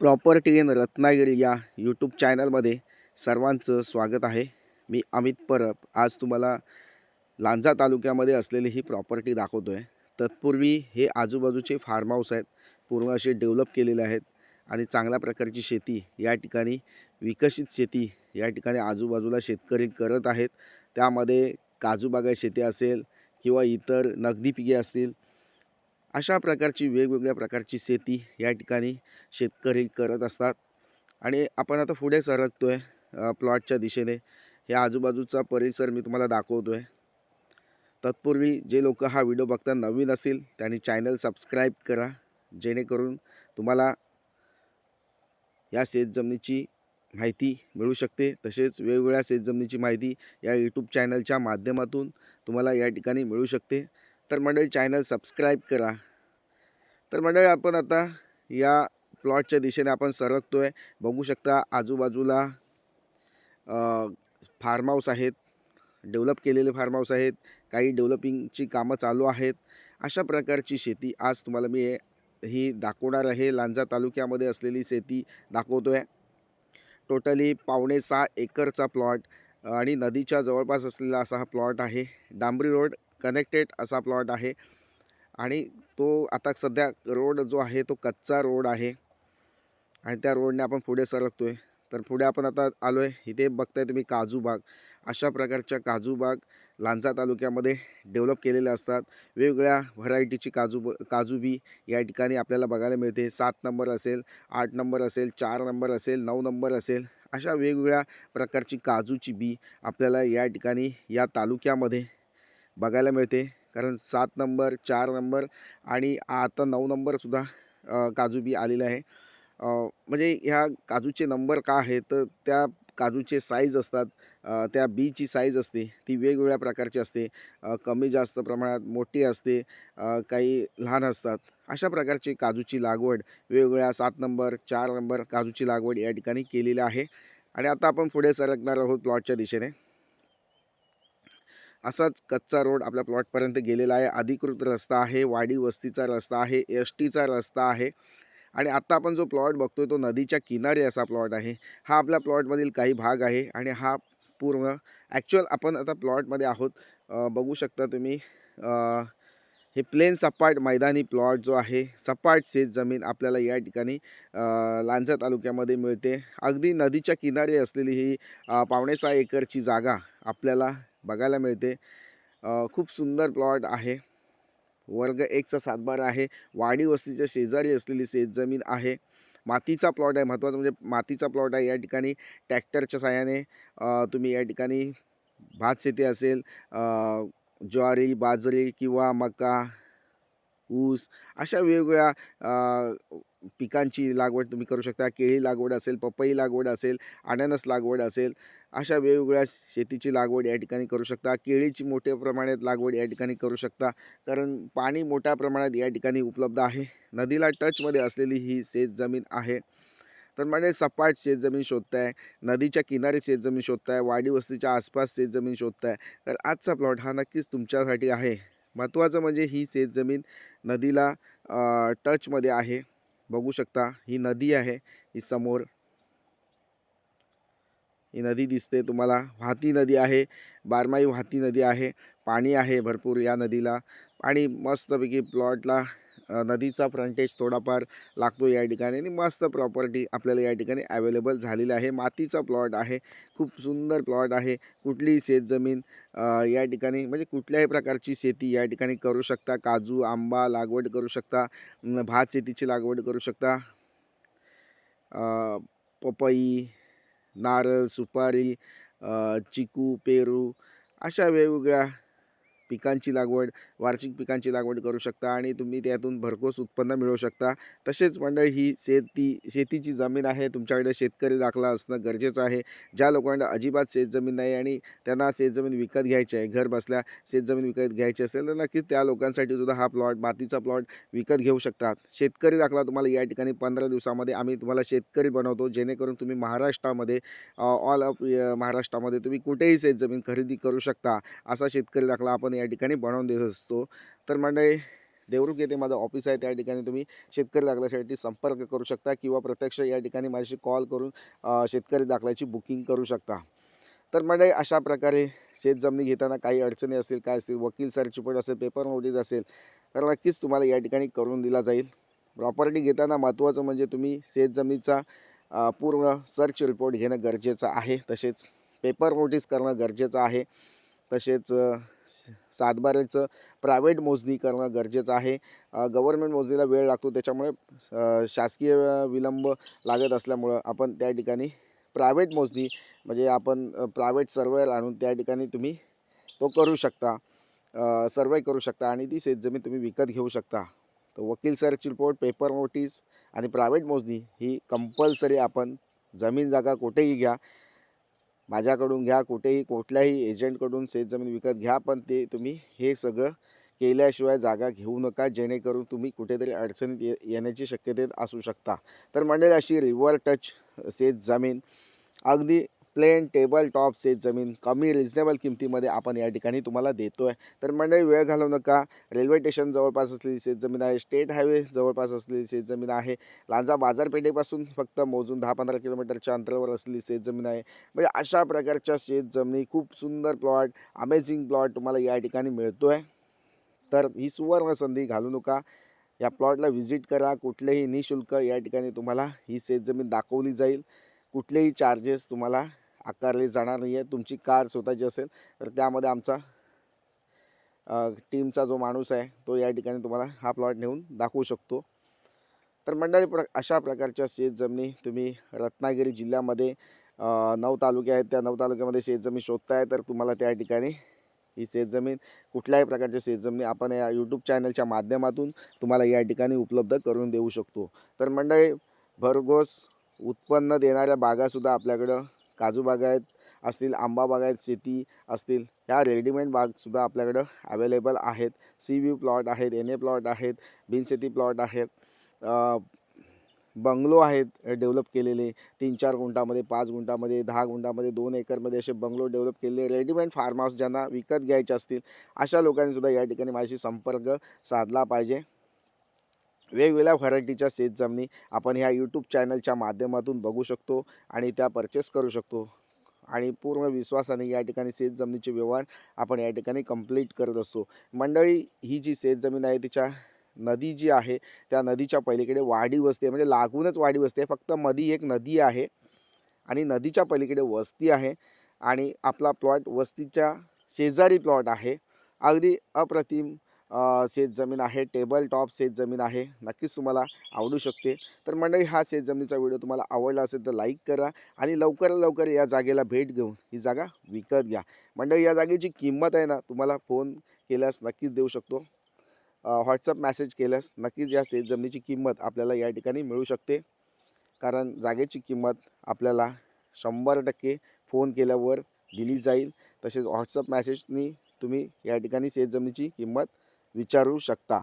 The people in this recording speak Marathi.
प्रॉपर्टी इन रत्नागिरी या यूट्यूब चॅनलमध्ये सर्वांचं स्वागत आहे. मी अमित परब. आज तुम्हाला लांजा तालुक्यामध्ये असलेली ही प्रॉपर्टी दाखवतो आहे तत्पूर्वी हे आजूबाजूचे फार्म हाऊस आहेत. पूर्ण असे डेव्हलप केलेले आहेत. आणि चांगल्या प्रकारची शेती या ठिकाणी विकसित शेती या ठिकाणी आजूबाजूला शेतकरी करत आहेत. त्यामध्ये काजूबागाय शेती असेल किंवा इतर नगदी पिके असतील अशा प्रकारची वेगवेगळ्या प्रकारची शेती या ठिकाणी शेतकरी करत असतात. आणि आपण आता पुढे सरकतो आहे प्लॉटच्या दिशेने. हे आजूबाजूचा परिसर मी तुम्हाला दाखवतो आहे तत्पूर्वी जे लोक हा व्हिडिओ बघता नवीन असेल त्यांनी चॅनल सबस्क्राईब करा. जेणेकरून तुम्हाला या शेतजमिनीची माहिती मिळू शकते. तसेच वेगवेगळ्या शेतजमिनीची माहिती या यूट्यूब चॅनलच्या माध्यमातून तुम्हाला या ठिकाणी मिळू शकते. तर मंडळी चॅनल सबस्क्राईब करा. तर मंडळी आपण आता या प्लॉटच्या दिशेने आपण सरकतो आहे बघू शकता आजूबाजूला फार्म हाऊस आहेत. डेव्हलप केलेले फार्म हाऊस आहेत. काही डेव्हलपिंगची कामं चालू आहेत. अशा प्रकारची शेती आज तुम्हाला मी ही दाखवणार आहे. लांजा तालुक्यामध्ये असलेली शेती दाखवतो आहे टोटली पावणे सहा एकरचा प्लॉट आणि नदीच्या जवळपास असलेला असा हा प्लॉट आहे. डांबरी रोड कनेक्टेड असा प्लॉट आहे. आणि तो आता सध्या रोड जो आहे तो कच्चा रोड आहे. आणि त्या रोडने आपण पुढे सरकतो आहे तर पुढे आपण आता आलो आहे इथे बघताय तुम्ही काजू बाग. अशा प्रकारच्या काजू बाग लांजा तालुक्यामध्ये डेव्हलप केलेल्या असतात. वेगवेगळ्या व्हरायटीची काजू ब काजू बी या ठिकाणी आपल्याला बघायला मिळते. सात नंबर असेल आठ नंबर असेल चार नंबर असेल नऊ नंबर असेल. अशा वेगवेगळ्या प्रकारची काजूची बी आपल्याला या ठिकाणी या तालुक्यामध्ये बघायला मिळते. कारण सात नंबर चार नंबर आणि आता नऊ नंबरसुद्धा काजू बी आलेलं आहे. म्हणजे ह्या काजूचे नंबर का आहे तर त्या काजूचे साईज असतात. त्या बीची साईज असते. ती वेगवेगळ्या प्रकारची असते. कमी जास्त प्रमाणात मोठी असते. काही लहान असतात. अशा प्रकारची काजूची लागवड वेगवेगळ्या सात नंबर चार नंबर काजूची लागवड या ठिकाणी केलेली आहे. आणि आता आपण पुढे सरकणार आहोत प्लॉटच्या दिशेने. असाच कच्चा रोड आपल्या प्लॉटपर्यंत गेलेला आहे. अधिकृत रस्ता आहे. वाडी वस्तीचा रस्ता आहे. एस टीचा रस्ता आहे. आणि आत्ता आपण जो प्लॉट बघतोय तो नदीच्या किनारी असा प्लॉट आहे. हा आपल्या प्लॉटमधील काही भाग आहे आणि हा पूर्ण ॲक्च्युअल आपण आता प्लॉटमध्ये आहोत. बघू शकता तुम्ही. हे प्लेन सपाट मैदानी प्लॉट जो आहे सपाट शेत जमीन आपल्याला या ठिकाणी लांजा तालुक्यामध्ये मिळते. अगदी नदीच्या किनारी असलेली ही पावणेसहा पावणे सहा एकरची जागा आपल्याला बघायला मिळते. खूप सुंदर प्लॉट आहे. वर्ग एकचा सातबारा आहे. वाडी वस्तीच्या शेजारी असलेली शेतजमीन आहे. मातीचा प्लॉट आहे. महत्त्वाचं म्हणजे मातीचा प्लॉट आहे. या ठिकाणी ट्रॅक्टरच्या साह्याने तुम्ही या ठिकाणी भात शेती असेल ज्वारी बाजरी किंवा मका ऊस अशा वेगवेगळ्या पिकांची लागवड तुम्ही करू शकता. केळी लागवड असेल पपई लागवड असेल अननस लागवड असेल. अशा वेगवेगळ्या शेतीची लागवड या ठिकाणी करू शकता. केळीची मोठ्या प्रमाणात लागवड या ठिकाणी करू शकता. कारण पाणी मोठ्या प्रमाणात या ठिकाणी उपलब्ध आहे. नदीला टचमध्ये असलेली ही शेतजमीन आहे. तर म्हणजे सपाट शेतजमीन शोधताय नदीच्या किनारी शेतजमीन शोधताय वाडी वस्तीच्या आसपास शेतजमीन शोधताय. तर आजचा प्लॉट हा नक्कीच तुमच्यासाठी आहे. महत्त्वाचं म्हणजे ही शेतजमीन नदीला टचमध्ये आहे. बघू शकता ही नदी आहे ही समोर ही नदी दिसते. तुम्हाला वाहती नदी आहे. बारमाही वाहती नदी आहे. पाणी आहे भरपूर या नदीला. आणि मस्तपैकी प्लॉटला नदीचा फ्रंटेज थोडाफार लागतो या ठिकाणी. आणि मस्त प्रॉपर्टी आपल्याला या ठिकाणी अवेलेबल झालेली आहे. मातीचा प्लॉट आहे. खूप सुंदर प्लॉट आहे. कुठलीही शेतजमीन या ठिकाणी म्हणजे कुठल्याही प्रकारची शेती या ठिकाणी करू शकता. काजू आंबा लागवड करू शकता. भात शेतीची लागवड करू शकता. पपई नारळ सुपारी चिकू पेरू अशा वेगवेगळ्या पिकांची लागवड वार्षिक पिकांची लागवड करू शकता आणि तुम्ही त्यातून भरघोस उत्पन्न मिळवू शकता. तसेच मंडळी ही शेती शेतीची जमीन आहे. तुमच्याकडे शेतकरी दाखला असणं गरजेचं आहे. ज्या लोकांना अजिबात शेतजमीन नाही आणि त्यांना शेतजमीन विकत घ्यायची आहे घर बसल्या शेतजमीन विकत घ्यायची असेल तर नक्कीच त्या लोकांसाठी सुद्धा हा प्लॉट मातीचा प्लॉट विकत घेऊ शकतात. शेतकरी दाखला तुम्हाला या ठिकाणी पंधरा दिवसामध्ये आम्ही तुम्हाला शेतकरी बनवतो जेणेकरून तुम्ही महाराष्ट्रामध्ये ऑल ऑफ महाराष्ट्रामध्ये तुम्ही कुठेही शेतजमीन खरेदी करू शकता असा शेतकरी दाखला आपण या ठिकाणी बनवून देत असतो. तर मंडळी देवरुख येथे माझं ऑफिस आहे. त्या ठिकाणी तुम्ही शेतकरी दाखल्यासाठी संपर्क करू शकता किंवा प्रत्यक्ष या ठिकाणी माझ्याशी कॉल करून शेतकरी दाखल्याची बुकिंग करू शकता. तर मंडळी अशा प्रकारे शेतजमिनी घेताना काही अडचणी असतील काय असतील वकील सर्च असेल पेपर नोटीस असेल तर नक्कीच तुम्हाला या ठिकाणी करून दिला जाईल. प्रॉपर्टी घेताना महत्त्वाचं म्हणजे तुम्ही शेतजमिनीचा पूर्ण सर्च रिपोर्ट घेणं गरजेचं आहे. तसेच पेपर नोटीस करणं गरजेचं आहे. तसेच सातबाऱ्याचं प्रायव्हेट मोजणी करणं गरजेचं आहे. गव्हर्नमेंट मोजणीला वेळ लागतो त्याच्यामुळे शासकीय विलंब लागत असल्यामुळं आपण त्या ठिकाणी प्रायव्हेट मोजणी म्हणजे आपण प्रायव्हेट सर्वेअर आणून त्या ठिकाणी तुम्ही तो करू शकता. सर्वे करू शकता आणि ती शेतजमीन तुम्ही विकत घेऊ शकता. तर वकील सर्च रिपोर्ट पेपर नोटीस आणि प्रायव्हेट मोजणी ही कंपल्सरी आपण जमीन जागा कुठेही घ्या. माझ्याकडून घ्या कुठेही कुठल्याही एजंटकडून शेतजमीन विकत घ्या पण ते तुम्ही हे सगळं केल्याशिवाय जागा घेऊ नका जेणेकरून तुम्ही कुठेतरी अडचणीत ये येण्याची शक्यते असू शकता. तर मंडळी अशी रिव्हर टच शेत जमीन. अगदी प्लेन टेबल टॉप सेट जमीन कमी रिजनेबल किमतीमध्ये आपण या ठिकाणी तुम्हाला देतो आहे तर मंडळी वेळ घालवू नका. रेल्वे स्टेशन जवळपास असलेली शेतजमीन आहे. स्टेट हायवे जवळपास असलेली शेतजमीन आहे. लांजा बाजारपेठेपासून फक्त मोजून दहा पंधरा किलोमीटरच्या अंतरावर असलेली शेतजमीन आहे. म्हणजे अशा प्रकारच्या शेतजमिनी खूप सुंदर प्लॉट अमेझिंग प्लॉट तुम्हाला या ठिकाणी मिळतो आहे तर ही सुवर्ण संधी घालू नका. या प्लॉटला व्हिजिट करा. कुठलेही निशुल्क या ठिकाणी तुम्हाला ही शेतजमीन दाखवली जाईल. कुठलेही चार्जेस तुम्हाला आकारली जाणार नाही आहे तुमची कार स्वतःची असेल तर त्यामध्ये आमचा टीमचा जो माणूस आहे तो या ठिकाणी तुम्हाला हा प्लॉट नेऊन दाखवू शकतो. तर मंडळी प्र अशा प्रकारच्या शेतजमिनी तुम्ही रत्नागिरी जिल्ह्यामध्ये नऊ तालुके आहेत. त्या नऊ तालुक्यामध्ये शेतजमीन शोधताय तर तुम्हाला त्या ठिकाणी ही शेतजमीन कुठल्याही प्रकारच्या शेतजमिनी आपण या यूट्यूब चॅनलच्या माध्यमातून तुम्हाला या ठिकाणी उपलब्ध करून देऊ शकतो. तर मंडळी भरघोस उत्पन्न देणाऱ्या बागासुद्धा आपल्याकडं काजू बागायत असतील आंबा बागायत शेती असतील ह्या रेडीमेड बागसुद्धा आपल्याकडं अवेलेबल आहेत. सी व्ह्यू प्लॉट आहेत एन ए प्लॉट आहेत बिनशेती प्लॉट आहेत बंगलो आहेत डेव्हलप केलेले तीन चार गुंठामध्ये पाच गुंठामध्ये दहा गुंठामध्ये दोन एकरमध्ये असे बंगलो डेव्हलप केलेले रेडीमेड फार्म हाऊस ज्यांना विकत घ्यायचे असतील अशा लोकांनीसुद्धा या ठिकाणी माझ्याशी संपर्क साधला पाहिजे. वेगवेगळ्या व्हरायटीच्या शेतजमिनी आपण ह्या यूट्यूब चॅनलच्या माध्यमातून बघू शकतो आणि त्या परचेस करू शकतो. आणि पूर्ण विश्वासाने या ठिकाणी शेतजमिनीचे व्यवहार आपण या ठिकाणी कंप्लीट करत असतो. मंडळी ही जी शेतजमीन आहे तिच्या नदी जी आहे त्या नदीच्या पलीकडे वाडी वस्ती म्हणजे लागूनच वाडी वस्ती आहे. फक्त मधी एक नदी आहे आणि नदीच्या पलीकडे वस्ती आहे आणि आपला प्लॉट वस्तीच्या शेजारी प्लॉट आहे. अगदी अप्रतिम शेतजमीन आहे टेबल टॉप शेतजमीन आहे नक्कीच तुम्हाला आवडू शकते. तर मंडळी हा शेतजमिनीचा व्हिडिओ तुम्हाला आवडला असेल तर लाईक करा आणि लवकरात लवकर या जागेला भेट घेऊन ही जागा विकत घ्या. मंडळी या जागेची किंमत आहे ना तुम्हाला फोन केल्यास नक्कीच देऊ शकतो. व्हॉट्सअप मॅसेज केल्यास नक्कीच या शेतजमिनीची किंमत आपल्याला या ठिकाणी मिळू शकते. कारण जागेची किंमत आपल्याला शंभर टक्के फोन केल्यावर दिली जाईल. तसेच व्हॉट्सअप मॅसेजनी तुम्ही या ठिकाणी शेतजमिनीची किंमत विचारू शकता.